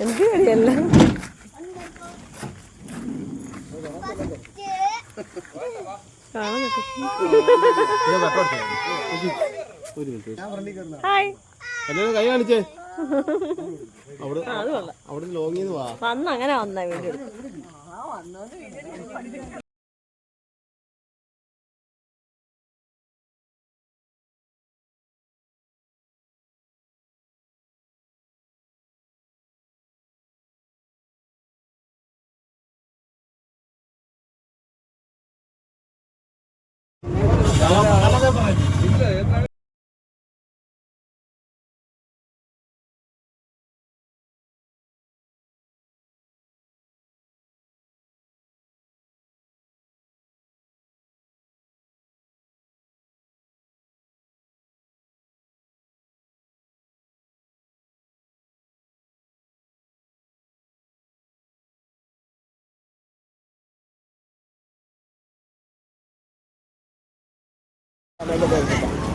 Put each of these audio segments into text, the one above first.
എനിക്ക് പേടിയല്ല ഹായ് കൈ കാണിച്ചേ. അവിടെ ലോങ്ങിന്ന് വാ. വന്ന് അങ്ങനെ വന്നാ വീഡിയോ Gracias.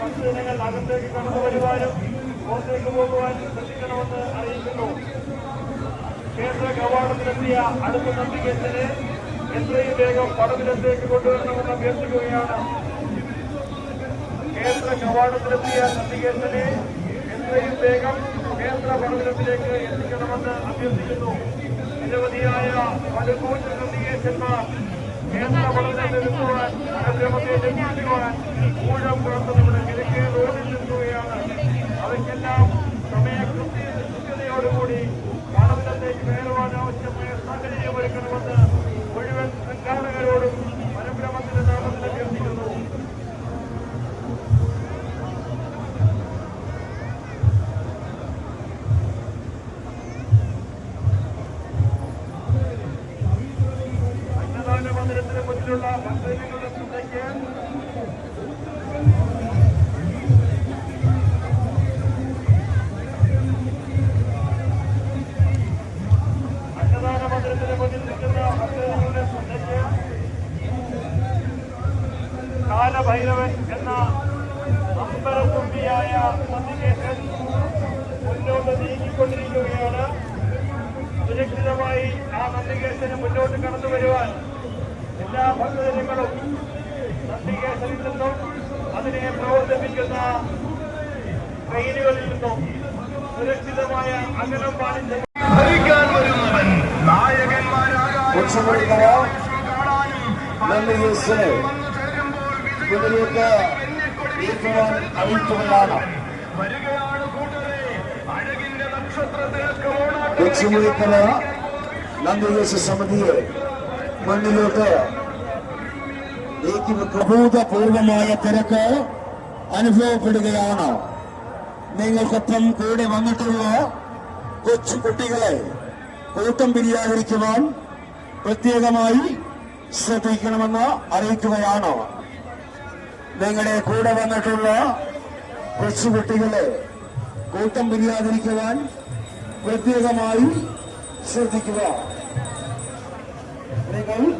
ഭക്തജനങ്ങൾ അകത്തേക്ക് കടന്നു വരുവാനും പുറത്തേക്ക് പോകുവാനും ശ്രദ്ധിക്കണമെന്ന് അറിയിക്കുന്നു. കേന്ദ്ര കവാടത്തിലെത്തിയ അടുത്ത നന്ദികേശനെ എത്രയും വേഗം പടവിലത്തേക്ക് കൊണ്ടുവരണമെന്ന് അഭ്യർത്ഥിക്കുകയാണ്. കേന്ദ്ര കവാടത്തിലെത്തിയ നന്ദികേശനെ എത്രയും വേഗം കേന്ദ്ര പടവിലത്തിലേക്ക് എത്തിക്കണമെന്ന് അഭ്യർത്ഥിക്കുന്നു. നിരവധിയായ പലകൂറ്റ നന്ദികേശന്മാർ ക്ഷേത്ര പടവിലത്തിൽ നിൽക്കുവാൻ അനുഗ്രഹത്തെ ലഭിക്കുവാൻ ഊഴം പുറത്തുനിന്ന് കിഴക്കേ റോഡിൽ നിൽക്കുകയാണ്. അവയ്ക്കെല്ലാം സമയ കൃത്യ കൃത്യതയോടുകൂടി പടവിലത്തേക്ക് കയറുവാൻ ആവശ്യമായ സാഹചര്യം പരബ്രഹ്മത്തിന്റെ മുന്നിലുള്ള ഭക്തജനങ്ങളുടെ ശ്രദ്ധയ്ക്ക് അന്നദാന മന്ദിരത്തിന് മുന്നിൽ നിൽക്കുന്ന ഭക്തജനങ്ങളുടെ ശ്രദ്ധയ്ക്ക് കാലഭൈരവൻ എന്ന അമ്പലത്തുമ്പിയായ സന്ധികേശൻ മുന്നോട്ട് നീങ്ങിക്കൊണ്ടിരിക്കുകയാണ്. സുരക്ഷിതമായി ആ സന്ധികേശന് മുന്നോട്ട് കടന്നു വരുവാൻ എല്ലാ ഭക്തജനങ്ങളും നന്ദികേശനിൽ നിന്നും അതിനെ പ്രവർത്തിപ്പിക്കുന്ന ട്രെയിനുകളിൽ നിന്നും സുരക്ഷിതമായ അകലം പാലിച്ച് ഭരിക്കാൻ വരുന്നവൻ വരികയാണ് കൂട്ടരെ. അഴകിന്റെ നക്ഷത്രത്തിലൊക്കെ നന്ദികേശ സമിതിയെ നീക്കിവെക്കും അഭൂതപൂർവമായ തിരക്ക് അനുഭവപ്പെടുകയാണ്? നിങ്ങൾക്കൊപ്പം കൂടെ വന്നിട്ടുള്ള കൊച്ചു കുട്ടികളെ കൂട്ടം പിരിയാതിരിക്കുവാൻ പ്രത്യേകമായി ശ്രദ്ധിക്കണമെന്ന് അറിയിക്കുകയാണ്? നിങ്ങളുടെ കൂടെ വന്നിട്ടുള്ള കൊച്ചുകുട്ടികളെ കൂട്ടം പിരിയാതിരിക്കുവാൻ പ്രത്യേകമായി ശ്രദ്ധിക്കുക. നിങ്ങൾ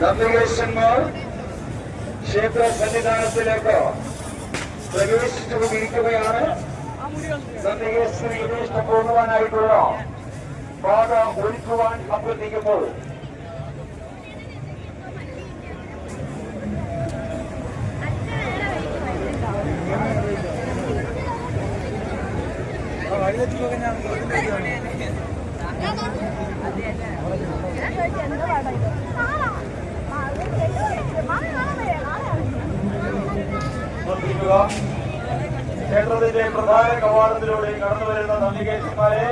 ഡെപ്യൂട്ടേഷന്മാർ ക്ഷേത്ര സന്നിധാനത്തിലേക്ക് പ്രവേശിച്ചുകൊണ്ടിരിക്കുകയാണ്. സന്നിവേശത്തിലേക്ക് പോകുവാനായിട്ടുള്ള പാത ഒരുക്കുവാൻ അഭ്യർത്ഥിക്കുമ്പോൾ വഴിതെറ്റിലൊക്കെ ഞാൻ ക്ഷേത്രത്തിന്റെ പ്രധാന കവാടത്തിലൂടെ കടന്നു വരുന്ന നന്ദികേശന്മാരെ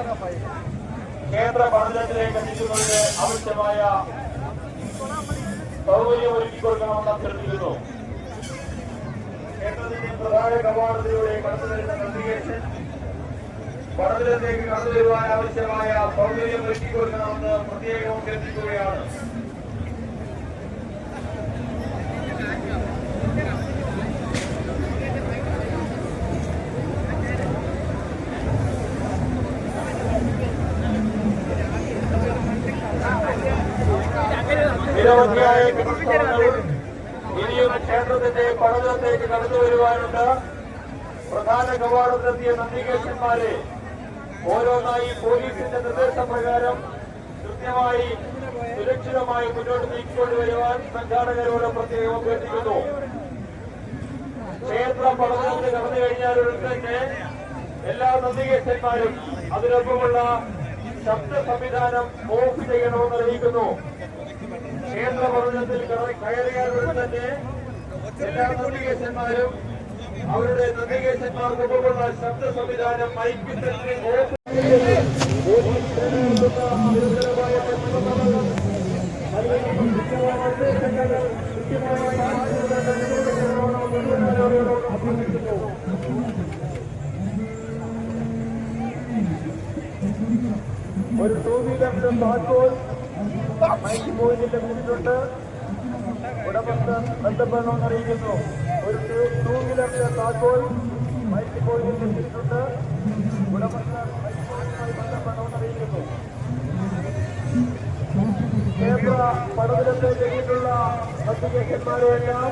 കേന്ദ്ര പഠനത്തിലേക്ക് എത്തിക്കുന്നതിന് ആവശ്യമായ സൗകര്യം ഒരുക്കിക്കൊടുക്കണമെന്ന് അഭ്യർത്ഥിക്കുന്നു. ക്ഷേത്രത്തിന്റെ പ്രധാന കവാടത്തിലൂടെ കടന്നു വരുന്ന നന്ദികേശൻ പഠനത്തിലേക്ക് കടന്നു വരുവാൻ ആവശ്യമായ സൗകര്യം ഒരുക്കിക്കൊടുക്കണമെന്ന് പ്രത്യേകം പ്രതിഷ്ഠകളും ഇനിയും ക്ഷേത്രത്തിന്റെ പഠനത്തിലേക്ക് കടന്നു വരുവാനുണ്ട്. പ്രധാന കവാടത്തിലെത്തിയ നന്ദികേശന്മാരെ ഓരോന്നായി പോലീസിന്റെ നിർദ്ദേശപ്രകാരം കൃത്യമായി സുരക്ഷിതമായി മുന്നോട്ട് നീക്കിക്കൊണ്ടുവരുവാൻ സംഘാടകരോട് പ്രത്യേകം അഭ്യർത്ഥിക്കുന്നു. ക്ഷേത്ര പഠനത്തിന് കടന്നു കഴിഞ്ഞാൽ തന്നെ എല്ലാ നന്ദികേശന്മാരും അതിനൊപ്പമുള്ള ശബ്ദ സംവിധാനം ഓഫ് ചെയ്യണമെന്ന് അറിയിക്കുന്നു. ക്ഷേത്ര പഠനത്തിൽ കയറിയാലുടൻ തന്നെ എല്ലാ നന്ദികേശന്മാരും അവരുടെ നന്ദികേശന്മാർക്കൊപ്പമുള്ള ശബ്ദ സംവിധാനം മൈക്കിൽ തന്നെ ഓഫ് ഒരു ടൂ വീലറിന്റെ താക്കോൽ മൈക്ക് പോയിന്റിന്റെ മുന്നിലുണ്ട്. ഉടമസ്ഥൻ ബന്ധപ്പെടണമെന്ന് അറിയിക്കുന്നു. ഒരു ടൂ വീലറിന്റെ താക്കോൽ മൈക്ക് പോയിന്റിന്റെ മുന്നിലുണ്ട് ഉടമസ്ഥൻ മൈക്ക് പോയിന്റുമായി ബന്ധപ്പെടണമെന്ന് അറിയിക്കുന്നു കേന്ദ്ര പഠനത്തിലേക്ക് എത്തിയിട്ടുള്ള അപ്ലിക്കേഷന്മാരെയെല്ലാം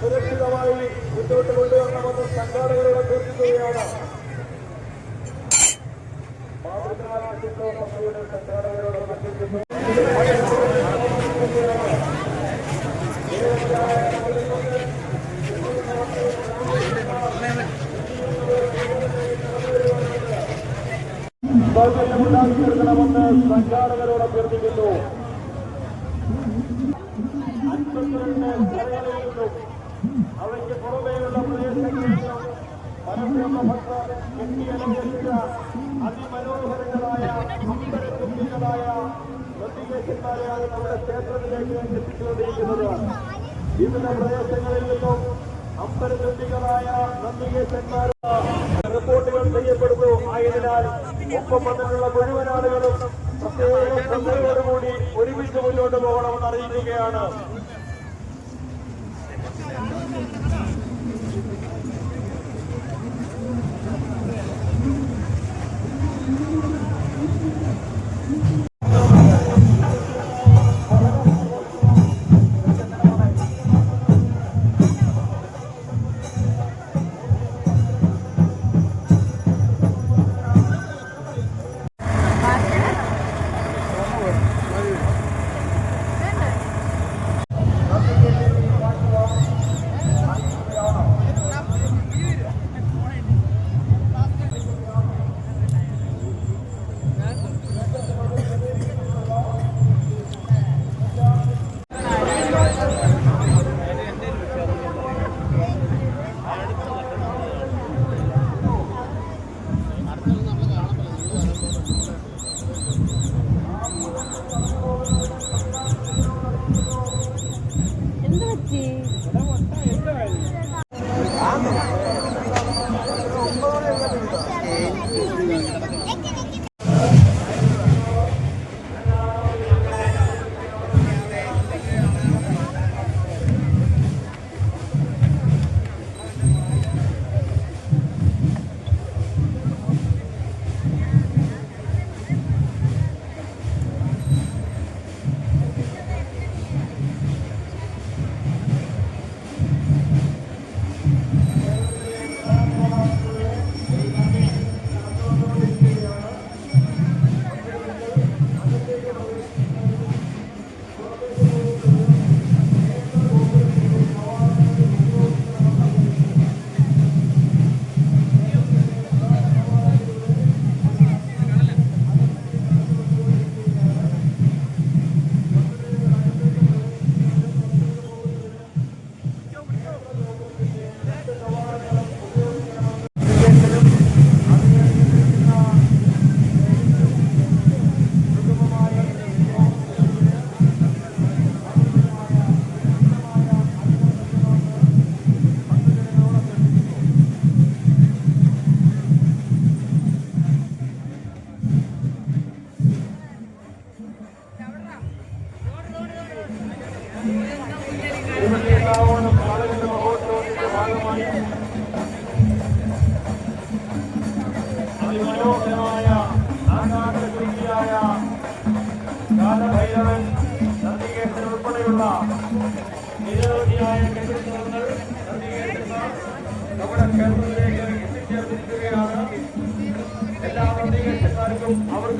സുരക്ഷിതമായി മുന്നോട്ട് കൊണ്ടുവരണമെന്ന് സംഘാടകരോട് അഭ്യർത്ഥിക്കുകയാണ്. മാതൃകാ സംഘാടകരോട് അഭ്യർത്ഥിക്കുന്നു. സൗകര്യമുണ്ടാക്കി സംഘാടകരോട് അഭ്യർത്ഥിക്കുന്നു. അവയ്ക്ക് പുറമേയുള്ള പ്രദേശങ്ങളിലും മനസ്സിലുള്ള ഭക്തർ കെട്ടിയലങ്കരിച്ച അതിമനോഹരങ്ങളായ അമ്പരത്തുല്യങ്ങളായ പ്രതികേശന്മാരെയാണ് നമ്മുടെ ക്ഷേത്രത്തിലേക്ക് എത്തിച്ചുകൊണ്ടിരിക്കുന്നത്. വിവിധ പ്രദേശങ്ങളിൽ നിന്നും അമ്പരത്തുല്യങ്ങളായ നന്ദികേശന്മാർ ഒപ്പം വന്നിട്ടുള്ള മുഴുവൻ ആളുകളും പ്രത്യേക ശ്രദ്ധയോടുകൂടി ഒരുമിച്ച് മുന്നോട്ട് പോകണമെന്ന് അറിയിക്കുകയാണ്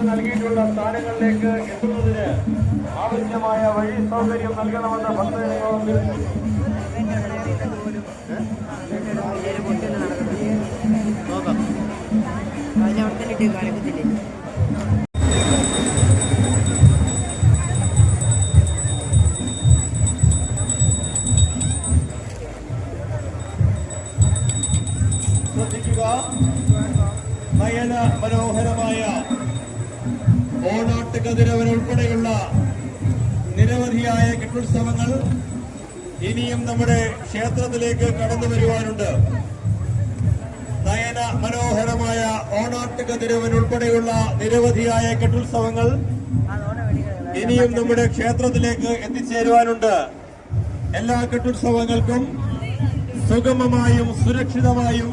നൽകിയിട്ടുള്ള സ്ഥാനങ്ങളിലേക്ക് എത്തുന്നതിന് ആവശ്യമായ വഴി സൗകര്യം നൽകണമെന്ന നിർദ്ദേശിച്ചു നോക്കാം അവിടെ തന്നെ ഇട്ട് കാണിക്കത്തില്ലേ കതിരവൻ ഉൾപ്പെടെയുള്ള നിരവധിയായ കെട്ടുത്സവങ്ങൾ ഇനിയും നമ്മുടെ ക്ഷേത്രത്തിലേക്ക് കടന്നു വരുവാനുണ്ട്. നയന മനോഹരമായ ഓണാട്ടുക കതിരവൻ ഉൾപ്പെടെയുള്ള നിരവധിയായ കെട്ടുത്സവങ്ങൾ ഇനിയും നമ്മുടെ ക്ഷേത്രത്തിലേക്ക് എത്തിച്ചേരുവാനുണ്ട്. എല്ലാ കെട്ടുത്സവങ്ങൾക്കും സുഗമമായും സുരക്ഷിതമായും